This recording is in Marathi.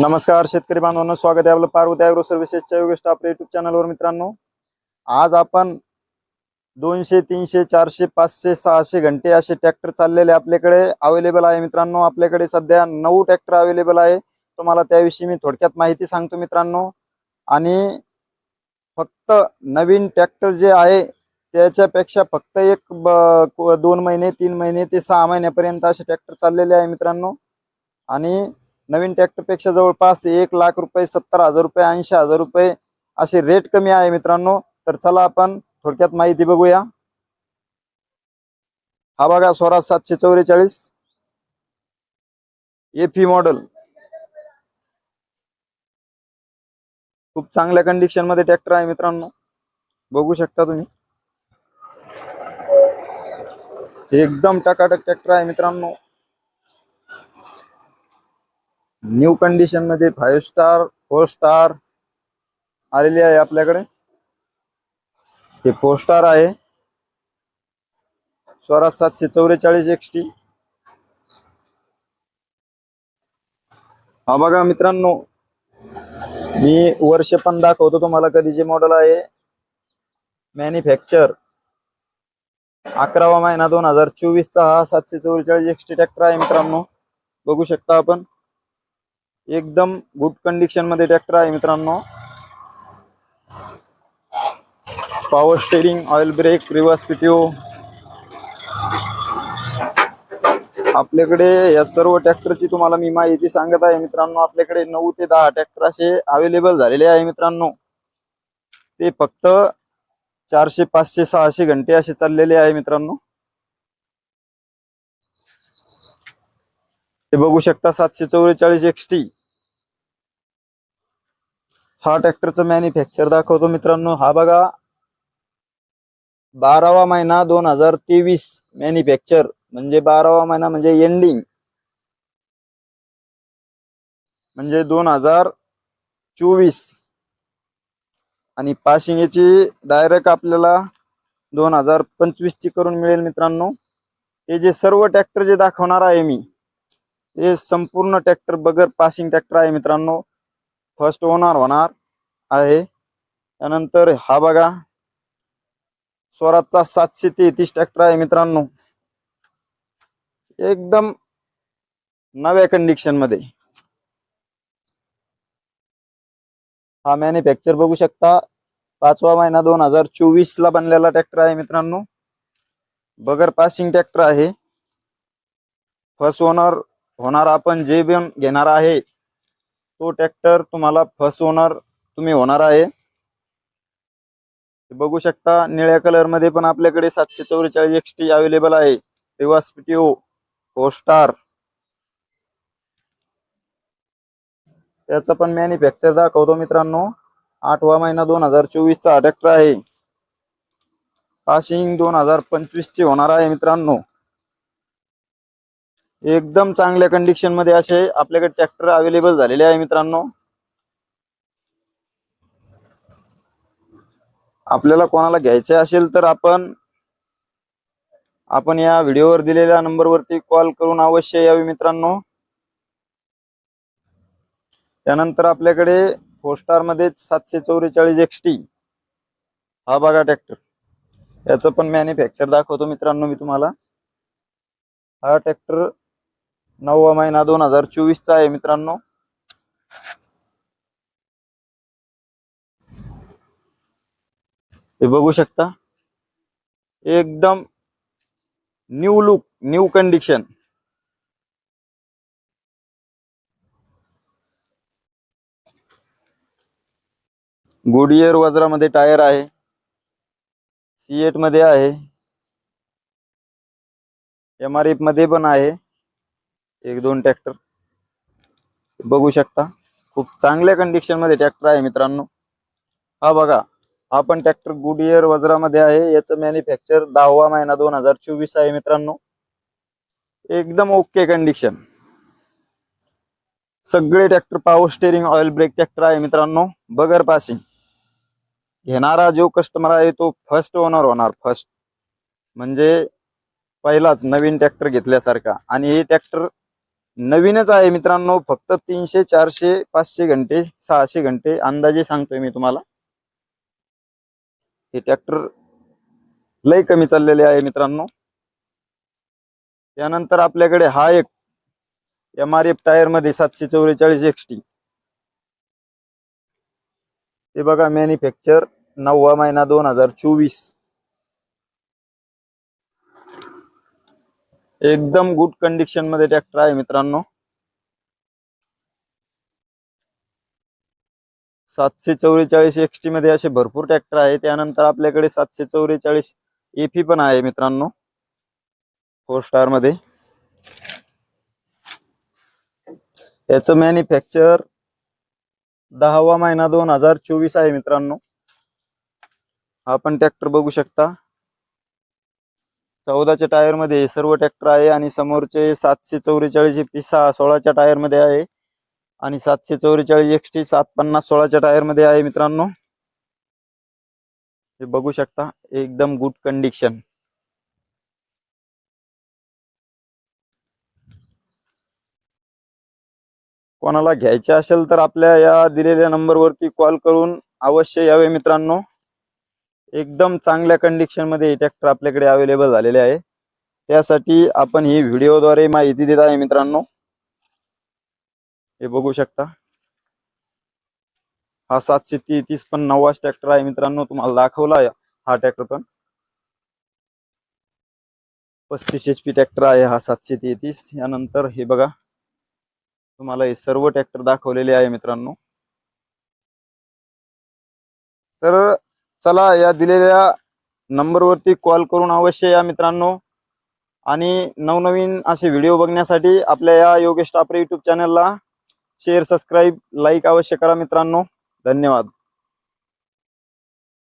नमस्कार शेतकरी बांधवांना स्वागत आहे आपलं पार्वती अॅग्रो सर्व्हिसेसच्या योगेश आपल्या युट्यूब चॅनलवर मित्रांनो. आज आपण दोनशे तीनशे चारशे पाचशे सहाशे घंटे असे ट्रॅक्टर चाललेले आपल्याकडे अवेलेबल आहे मित्रांनो. आपल्याकडे सध्या नऊ ट्रॅक्टर अवेलेबल आहे. तुम्हाला त्याविषयी मी थोडक्यात माहिती सांगतो मित्रांनो. आणि फक्त नवीन ट्रॅक्टर जे आहे त्याच्यापेक्षा फक्त एक ब- दोन महिने तीन महिने ते सहा महिन्यापर्यंत असे ट्रॅक्टर चाललेले आहे मित्रांनो. आणि नवीन ट्रॅक्टरपेक्षा जवळपास एक लाख रुपये सत्तर हजार रुपये ऐंशी हजार रुपये असे रेट कमी आहे मित्रांनो. तर चला आपण थोडक्यात माहिती बघूया. हा बघा स्वराज सातशे चौवेचाळीस. एफी मॉडेल खूप चांगल्या कंडिशनमध्ये ट्रॅक्टर आहे मित्रांनो. बघू शकता तुम्ही. एकदम टकाटक ट्रॅक्टर आहे मित्रांनो. न्यू कंडिशनमध्ये फाईव्ह स्टार फोर स्टार आलेली आहे आपल्याकडे. हे फोर स्टार आहे. स्वराज सातशे चौवेचाळीस एक्सटी हा बघा मित्रांनो मी वर्ष पण दाखवतो तुम्हाला कधीचे मॉडेल आहे. मॅन्युफॅक्चर अकरावा महिना दोन हजार चोवीसचा हा सातशे चौवेचाळीस एक्सटी ट्रॅक्टर आहे मित्रांनो. बघू शकता आपण. एकदम गुड कंडिशनमध्ये ट्रॅक्टर आहे मित्रांनो. Power steering oil brake reverse PTO आपल्याकडे या सर्व ट्रॅक्टरची तुम्हाला मी माहिती सांगत आहे मित्रांनो. आपल्याकडे नऊ ते दहा ट्रॅक्टर असे अवेलेबल झालेले आहे मित्रांनो. ते फक्त चारशे पाचशे सहाशे घंटे असे चाललेले आहे मित्रांनो. हे बघू शकता सातशे चौवेचाळीस एक्स टी हा ट्रॅक्टरचं मॅन्युफॅक्चर दाखवतो मित्रांनो. हा बघा. बारावा महिना दोन हजार तेवीस मॅन्युफॅक्चर म्हणजे बारावा महिना म्हणजे एंडिंग म्हणजे दोन हजार चोवीस. आणि पासिंग याची डायरेक्ट आपल्याला दोन हजार पंचवीस ची करून मिळेल मित्रांनो. हे जे सर्व ट्रॅक्टर जे दाखवणार आहे मी हे संपूर्ण ट्रॅक्टर बगर पासिंग ट्रॅक्टर आहे मित्रांनो. फर्स्ट ओनर होणार आहे. त्यानंतर हा बघा. स्वराजचा सातशे तेहतीस ट्रॅक्टर आहे मित्रांनो. एकदम नव्या कंडिशनमध्ये. हा मॅन्युफॅक्चर बघू शकता. पाचवा महिना दोन हजार चोवीस ला बनलेला ट्रॅक्टर आहे मित्रांनो. बगर पासिंग ट्रॅक्टर आहे. फर्स्ट ओनर होणार आपण जे पण घेणार आहे तो ट्रॅक्टर तुम्हाला फर्स्ट ओनर तुम्ही होणार आहे. बघू शकता निळ्या कलरमध्ये पण आपल्याकडे सातशे चौवेचाळीस एक्स टी अवेलेबल आहे. रिवास पीटीओ फोर स्टार त्याचा पण मॅन्युफॅक्चर दाखवतो मित्रांनो. आठवा महिना दोन हजार चोवीस चा ट्रॅक्टर आहे. पाशिंग दोन हजार पंचवीस ची होणार आहे मित्रांनो. एकदम चांगल्या कंडिशनमध्ये असे आपल्याकडे ट्रॅक्टर अवेलेबल झालेले आहे मित्रांनो. आपल्याला कोणाला घ्यायचे असेल तर आपण आपण या व्हिडिओवर दिलेल्या नंबरवरती कॉल करून अवश्य यावे मित्रांनो. त्यानंतर आपल्याकडे फोर स्टारमध्ये सातशे चौवेचाळीस एक्सटी हा बघा ट्रॅक्टर याचं पण मॅन्युफॅक्चर दाखवतो मित्रांनो मी तुम्हाला. हा ट्रॅक्टर नववा महिना दोन हजार चोवीस चा आहे मित्रांनो. हे बघू शकता. एकदम new look new condition Goodyear वज्रामध्ये tyre आहे. सी एटमध्ये आहे. एम आर एफमध्ये पण आहे. एक दोन ट्रॅक्टर बघू शकता खूप चांगल्या कंडिशनमध्ये ट्रॅक्टर आहे मित्रांनो. हा बघा हा पण ट्रॅक्टर गुडियर वज्रामध्ये आहे. याचं मॅन्युफॅक्चर दहावा महिना दोन हजार चोवीस आहे मित्रांनो. एकदम ओके कंडिशन सगळे tractor power steering oil brake tractor आहे मित्रांनो. बगर पासिंग घेणारा जो कस्टमर आहे तो फर्स्ट ओनर होणार फर्स्ट म्हणजे पहिलाच नवीन ट्रॅक्टर घेतल्यासारखा. आणि हे ट्रॅक्टर नवीनच आहे मित्रांनो फक्त तीनशे चारशे पाचशे घंटे सहाशे घंटे अंदाजे सांगतोय मी तुम्हाला. हे ट्रॅक्टर लय कमी चाललेले आहे मित्रांनो. त्यानंतर आपल्याकडे हा एक एम आर एफ टायरमध्ये सातशे चौवेचाळीस एक्सटी ते बघा मॅन्युफॅक्चर नववा महिना दोन हजार चोवीस. एकदम गुड कंडिशनमध्ये ट्रॅक्टर आहे मित्रांनो. सातशे चौवेचाळीस एक्सटी मध्ये असे भरपूर ट्रॅक्टर आहे. त्यानंतर आपल्याकडे सातशे चौवेचाळीस एफी पण आहे मित्रांनो. फोर स्टारमध्ये. याचं मॅन्युफॅक्चर दहावा महिना दोन हजार चोवीस आहे मित्रांनो. आपण ट्रॅक्टर बघू शकता. चौदाच्या टायरमध्ये हे सर्व ट्रॅक्टर आहे आणि समोरचे सातशे चौवेचाळीस पिसा सहा सोळाच्या टायरमध्ये आहे. आणि सातशे चौवेचाळीस एक्सटी सात पन्नास सोळाच्या टायरमध्ये आहे मित्रांनो. हे बघू शकता एकदम गुड कंडिशन कोणाला घ्यायचे असेल तर आपल्या या दिलेल्या नंबरवरती कॉल करून अवश्य यावे मित्रांनो. एकदम चांगल्या कंडिशनमध्ये हे ट्रॅक्टर आपल्याकडे अवेलेबल झालेले आहे. त्यासाठी आपण ही व्हिडिओद्वारे माहिती देत आहे मित्रांनो. हे बघू शकता. हा सातशे तेहतीस पण नवाच ट्रॅक्टर आहे मित्रांनो. तुम्हाला दाखवला आहे हा ट्रॅक्टर पण. पस्तीस एच पी ट्रॅक्टर आहे हा सातशे तेहतीस. यानंतर हे बघा. तुम्हाला हे सर्व ट्रॅक्टर दाखवलेले आहे मित्रांनो. तर चला या दिलेल्या नंबरवरती कॉल करून अवश्य या मित्रांनो. आणि नवनवीन असे व्हिडिओ बघण्यासाठी आपल्या या योगेश टापरे यूट्यूब चॅनलला शेअर सबस्क्राईब लाईक अवश्य करा मित्रांनो. धन्यवाद.